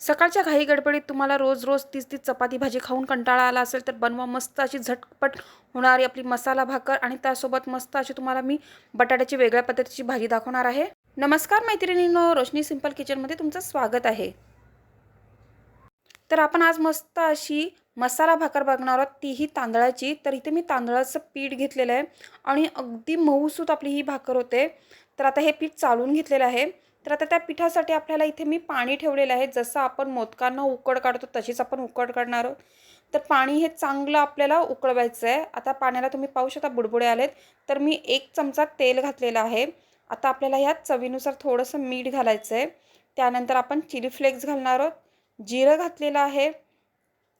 सकाळच्या घाई गडबडीत तुम्हाला रोज रोज तीच तीच चपाती भाजी खाऊन कंटाळा आला असेल तर बनवा मस्त अशी झटपट होणारी आपली मसाला भाकर आणि त्यासोबत मस्त अशी तुम्हाला मी बटाट्याची वेगळ्या पद्धतीची भाजी दाखवणार आहे. नमस्कार मैत्रिणींनो रोशनी सिंपल किचनमध्ये तुमचं स्वागत आहे. तर आपण आज मस्त अशी मसाला भाकर बघणार आहोत. तीही तांदळाची. तर इथे मी तांदळाचं पीठ घेतलेलं आहे आणि अगदी मऊसूत आपली ही भाकर होते. तर आता हे पीठ चालून घेतलेलं आहे. तर आता त्या पिठासाठी आपल्याला इथे मी पाणी ठेवलेलं आहे. जसं आपण मोदकांना उकड काढतो तशीच आपण उकड काढणार आहोत. तर पाणी हे चांगलं आपल्याला उकळवायचं आहे. आता पाण्याला तुम्ही पाहू शकता बुडबुडे आलेत. तर मी एक चमचा तेल घातलेलं आहे. आता आपल्याला ह्यात चवीनुसार थोडंसं मीठ घालायचं आहे. त्यानंतर आपण चिली फ्लेक्स घालणार आहोत. जिरं घातलेलं आहे.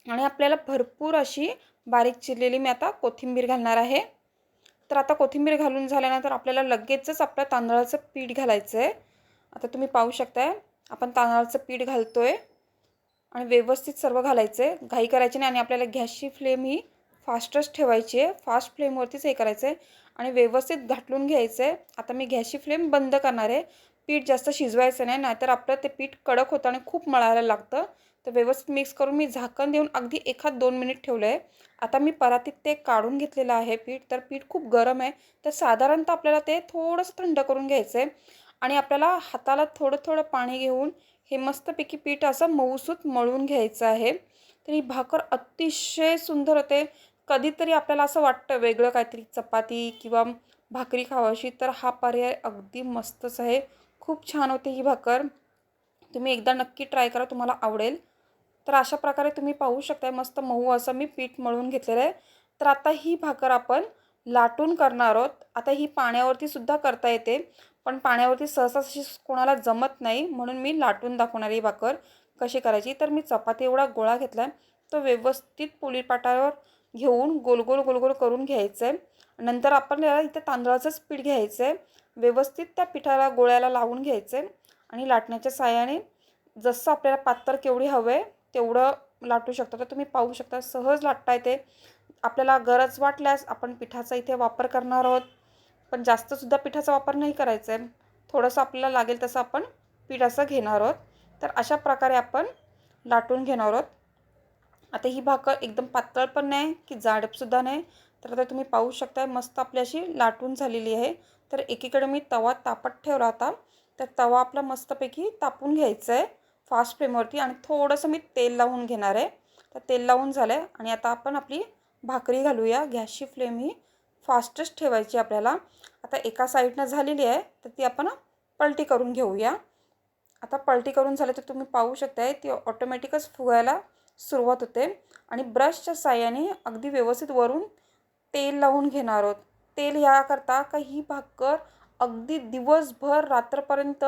आणि आपल्याला भरपूर अशी बारीक चिरलेली मी आता कोथिंबीर घालणार आहे. तर आता कोथिंबीर घालून झाल्यानंतर आपल्याला लगेचच आपल्या तांदळाचं पीठ घालायचं आहे. आता तुम्ही पाहू शकताय आपण तांदळाचं पीठ घालतो आहे आणि व्यवस्थित सर्व घालायचं आहे घाई करायची नाही आणि आपल्याला गॅसची फ्लेम ही फास्टच ठेवायची आहे. फास्ट फ्लेमवरतीच हे करायचं आहे आणि व्यवस्थित घाटलून घ्यायचं आहे आता मी गॅसची फ्लेम बंद करणार आहे. पीठ जास्त शिजवायचं नाही नाहीतर आपलं ते पीठ कडक होतं आणि खूप मळायला लागतं. तर व्यवस्थित मिक्स करून मी झाकण देऊन अगदी एखाद दोन मिनिट ठेवलं आहे आता मी परातीत ते काढून घेतलेलं आहे पीठ. तर पीठ खूप गरम आहे. तर साधारणतः आपल्याला ते थोडंसं थंड करून घ्यायचं आहे आणि आपल्याला हाताला थोडं थोडं पाणी घेऊन हे मस्तपैकी पीठ असं मऊसूत मळून घ्यायचं आहे. तर ही भाकर अतिशय सुंदर होते. कधीतरी आपल्याला असं वाटतं वेगळं काहीतरी चपाती किंवा भाकरी खावाशी तर हा पर्याय अगदी मस्तच आहे. खूप छान होते ही भाकर. तुम्ही एकदा नक्की ट्राय करा तुम्हाला आवडेल. तर अशा प्रकारे तुम्ही पाहू शकताय मस्त मऊ असं मी पीठ मळून घेतलेलं आहे. तर आता ही भाकर आपण लाटून करणार आहोत. आता ही पाण्यावरती सुद्धा करता येते. पण पाण्यावरती सहसा अशी कोणाला जमत नाही. म्हणून मी लाटून दाखवणार ही भाकर कशी करायची. तर मी चपाती एवढा गोळा घेतला आहे तो व्यवस्थित पोळीपाटावर घेऊन गोल गोल गोल गोल करून घ्यायचं आहे नंतर आपण याला इथे तांदळाचंच पीठ घ्यायचं आहे व्यवस्थित त्या पिठाला गोळ्याला लावून घ्यायचं आहे आणि लाटण्याच्या साह्याने जसं आपल्याला पातळ केवढी हवं आहे तेवढं लाटू शकता. तर तुम्ही पाहू शकता सहज लाटता येते. आपल्याला गरज वाटल्यास आपण पिठाचा इथे वापर करणार आहोत. पण जास्तसुद्धा पिठाचा वापर नाही करायचा आहे. थोडंसं आपल्याला लागेल तसं आपण पीठ असं घेणार आहोत. तर अशा प्रकारे आपण लाटून घेणार आहोत. आता ही भाकर एकदम पातळ पण नाही की जाडपसुद्धा नाही. तर आता तुम्ही पाहू शकताय मस्त आपली अशी लाटून झालेली आहे. तर एकीकडे मी तवा तापत ठेवला होता. तर तवा आपला मस्तपैकी तापून घ्यायचं आहे. फास्ट फ्लेमवरती आणि थोडंसं मी तेल लावून घेणार आहे. तर तेल लावून झालं आहे आणि आता आपण आपली भाकरी घालूया. गॅसची फ्लेम ही फास्टच ठेवायची आपल्याला. आता एका साईडनं झालेली आहे तर ती आपण पलटी करून घेऊया. आता पलटी करून झालं तर तुम्ही पाहू शकताय ती ऑटोमॅटिकच फुगायला सुरुवात होते. आणि ब्रशच्या साह्याने अगदी व्यवस्थित वरून तेल लावून घेणार आहोत. तेल ह्याकरता का ही भाकर अगदी दिवसभर रात्रपर्यंत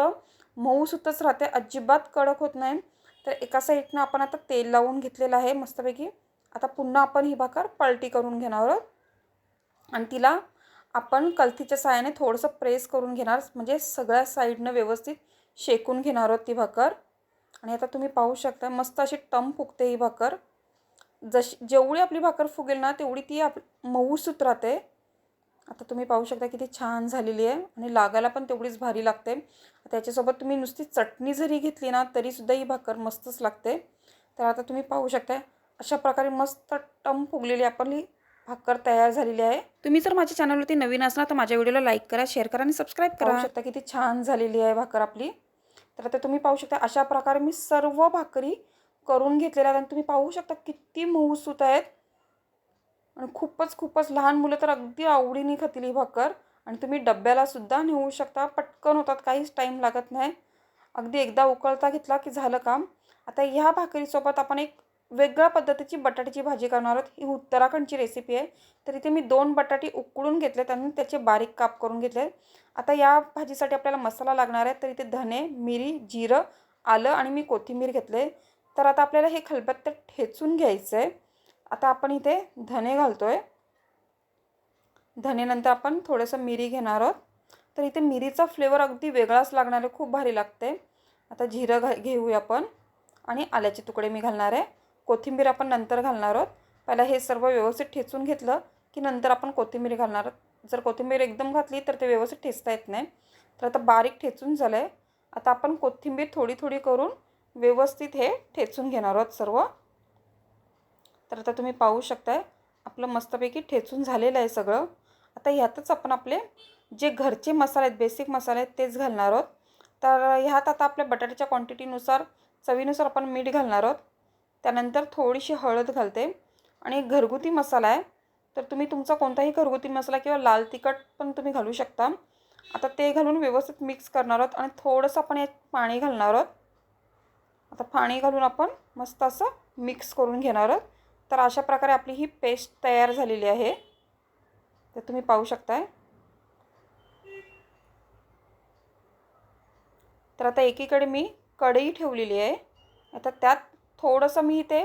मऊसुतच राहते. अजिबात कडक होत नाही. तर एका साईडनं आपण आता तेल लावून घेतलेलं आहे. मस्तपैकी आता पुन्हा आपण ही भाकर पलटी करून घेणार आहोत. आणि तिला आपण कलथीच्या साहाय्याने थोडंसं प्रेस करून घेणार म्हणजे सगळ्या साईडनं व्यवस्थित शेकून घेणार आहोत ती भाकर. आणि आता तुम्ही पाहू शकता मस्त अशी टम फुगते ही भाकर. जशी जेवढी आपली भाकर फुगेल ना तेवढी ती आप मऊसूत राहते आता तुम्ही पाहू शकता किती छान झालेली आहे आणि लागायला पण तेवढीच भारी लागते. त्याच्यासोबत तुम्ही नुसती चटणी जरी घेतली ना तरीसुद्धा ही भाकर मस्तच लागते. तर आता तुम्ही पाहू शकता अशा प्रकारे मस्त टम फुगलेली आपली भाकर तयार झालेली आहे. तुम्ही जर माझ्या चॅनलवरती नवीन असणार तर माझ्या व्हिडिओला लाईक करा शेअर करा आणि सबस्क्राईब करा. शकता किती छान झालेली आहे भाकर आपली. तर आता तुम्ही पाहू शकता अशा प्रकारे मी सर्व भाकरी करून घेतलेल्या आहेत आणि तुम्ही पाहू शकता किती मऊसूत आहेत. आणि खूपच खूपच लहान मुलं तर अगदी आवडीने खातील ही भाकर. आणि तुम्ही डब्याला सुद्धा नेऊ शकता. पटकन होतात काहीच टाईम लागत नाही. अगदी एकदा उकळता घेतला की झालं काम. आता ह्या भाकरीसोबत आपण एक वेगळ्या पद्धतीची बटाट्याची भाजी करणार आहोत. ही उत्तराखंडची रेसिपी आहे. तर इथे मी दोन बटाटे उकळून घेतलेत आणि त्याचे बारीक काप करून घेतले आता या भाजीसाठी आपल्याला मसाला लागणार आहे. तर इथे धने मिरी जिरं आलं आणि मी कोथिंबीर घेतले. तर आता आपल्याला हे खलबत्त ठेचून घ्यायचं आहे. आता आपण इथे धने घालतो आहे धनेनंतर आपण थोडंसं मिरी घेणार आहोत. तर इथे मिरीचा फ्लेवर अगदी वेगळाच लागणार आहे. खूप भारी लागते. आता जिरं घा घेऊया आपण. आणि आल्याचे तुकडे मी घालणार आहे. कोथिंबीर आपण नंतर घालणार आहोत. पहिला हे सर्व व्यवस्थित ठेचून घेतलं की नंतर आपण कोथिंबीर घालणार आहोत. जर कोथिंबीर एकदम घातली तर ते व्यवस्थित ठेचता येत नाही. तर आता बारीक ठेचून झालं आहे आता आपण कोथिंबीर थोडी थोडी करून व्यवस्थित हे ठेचून घेणार आहोत सर्व. तर आता तुम्ही पाहू शकताय आपलं मस्तपैकी ठेचून झालेलं आहे सगळं. आता ह्यातच आपण आपले जे घरचे मसाले आहेत बेसिक मसाले आहेत तेच घालणार आहोत. तर ह्यात आता आपल्या बटाट्याच्या क्वांटिटीनुसार चवीनुसार आपण मीठ घालणार आहोत. त्यानंतर थोडीशी हळद घालते. आणि एक घरगुती मसाला आहे. तर तुम्ही तुमचा कोणताही घरगुती मसाला किंवा लाल तिखट पण तुम्ही घालू शकता. आता ते घालून व्यवस्थित मिक्स करणार आहोत आणि थोडंसं आपण यात पाणी घालणार आहोत. आता पाणी घालून आपण मस्त असं मिक्स करून घेणार आहोत. तर अशा प्रकारे आपली ही पेस्ट तयार झालेली आहे. तर तुम्ही पाहू शकताय. तर आता एकीकडे मी कढई ठेवलेली आहे. आता त्यात थोडंसं मी इथे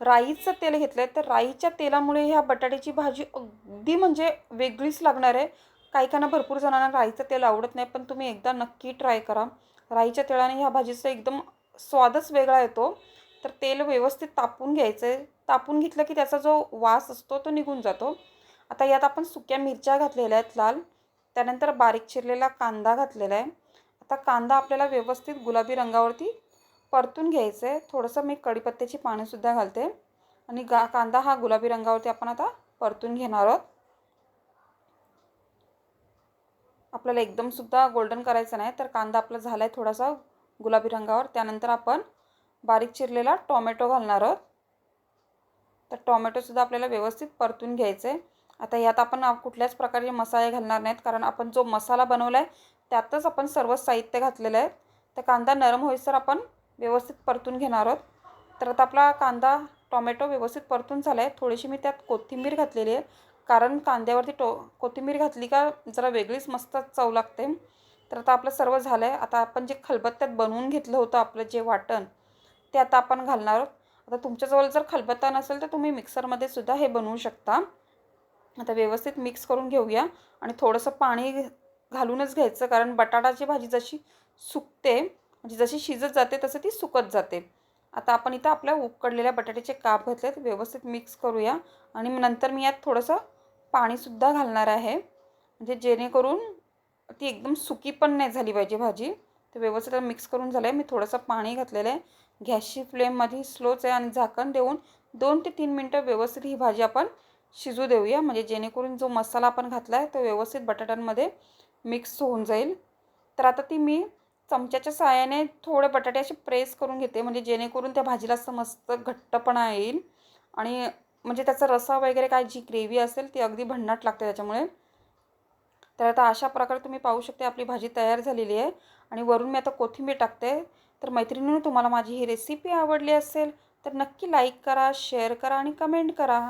राईचं तेल घेतलं आहे तर राईच्या तेलामुळे ह्या बटाट्याची भाजी अगदी म्हणजे वेगळीच लागणार आहे. काही काहींना भरपूर जणांना राईचं तेल आवडत नाही पण तुम्ही एकदा नक्की ट्राय करा. राईच्या तेलाने ह्या भाजीचा एकदम स्वादच वेगळा येतो. तर तेल व्यवस्थित तापून घ्यायचं आहे तापून घेतलं की त्याचा जो वास असतो तो निघून जातो. आता यात आपण सुक्या मिरच्या घातलेल्या आहेत लाल. त्यानंतर बारीक चिरलेला कांदा घातलेला आहे. आता कांदा आपल्याला व्यवस्थित गुलाबी रंगावरती परतून घ्यायचं आहे थोडंसं मी कढीपत्त्याची पाणीसुद्धा घालते. आणि गा कांदा हा गुलाबी रंगावरती आपण आता परतून घेणार आहोत. आपल्याला एकदमसुद्धा गोल्डन करायचं नाही तर कांदा आपला झाला आहे थोडासा गुलाबी रंगावर. त्यानंतर आपण बारीक चिरलेला टॉमॅटो घालणार आहोत. तर टॉमॅटोसुद्धा आपल्याला व्यवस्थित परतून घ्यायचं आहे आता यात आपण कुठल्याच प्रकारचे मसाले घालणार नाहीत कारण आपण जो मसाला बनवला आहे त्यातच आपण सर्व साहित्य घातलेलं आहे. तर कांदा नरम होईसर आपण व्यवस्थित परतून घेणार आहोत. तर आता आपला कांदा टोमॅटो व्यवस्थित परतून झाला आहे थोडीशी मी त्यात कोथिंबीर घातलेली आहे. कारण कांद्यावरती टो कोथिंबीर घातली का जरा वेगळीच मस्त चव लागते. तर आता आपलं सर्व झालं आहे आता आपण जे खलबत्त्यात बनवून घेतलं होतं आपलं जे वाटण ते आता आपण घालणार आहोत. आता तुमच्याजवळ जर खलबत्ता नसेल तर तुम्ही मिक्सरमध्ये सुद्धा हे बनवू शकता. आता व्यवस्थित मिक्स करून घेऊया. आणि थोडंसं पाणी घालूनच घ्यायचं. कारण बटाटाची भाजी जशी सुकते म्हणजे जशी शिजत जाते तसं ती सुकत जाते. आता आपण इथं आपल्या उकडलेल्या बटाट्याचे काप घातलेत व्यवस्थित मिक्स करूया. आणि नंतर मी यात थोडंसं पाणीसुद्धा घालणार आहे. म्हणजे जेणेकरून ती एकदम सुकी पण नाही झाली पाहिजे भाजी. तर व्यवस्थित मिक्स करून झालं आहे मी थोडंसं पाणी घातलेलं आहे. गॅसची फ्लेममध्ये स्लोच आहे आणि झाकण देऊन दोन ते तीन मिनटं व्यवस्थित ही भाजी आपण शिजू देऊया. म्हणजे जेणेकरून जो मसाला आपण घातला आहे तो व्यवस्थित बटाट्यांमध्ये मिक्स होऊन जाईल. तर आता ती मी चमच्याच्या साहाय्याने थोडे बटाटे असे प्रेस करून घेते. म्हणजे जेणेकरून त्या भाजीला असं मस्त घट्टपणा येईल. आणि म्हणजे त्याचा रसा वगैरे काय जी ग्रेव्ही असेल ती अगदी भन्नाट लागते त्याच्यामुळे. तर आता अशा प्रकारे तुम्ही पाहू शकते आपली भाजी तयार झालेली आहे. आणि वरून मी आता कोथिंबीर टाकते. तर मैत्रिणीनं तुम्हाला माझी ही रेसिपी आवडली असेल तर नक्की लाईक करा शेअर करा आणि कमेंट करा.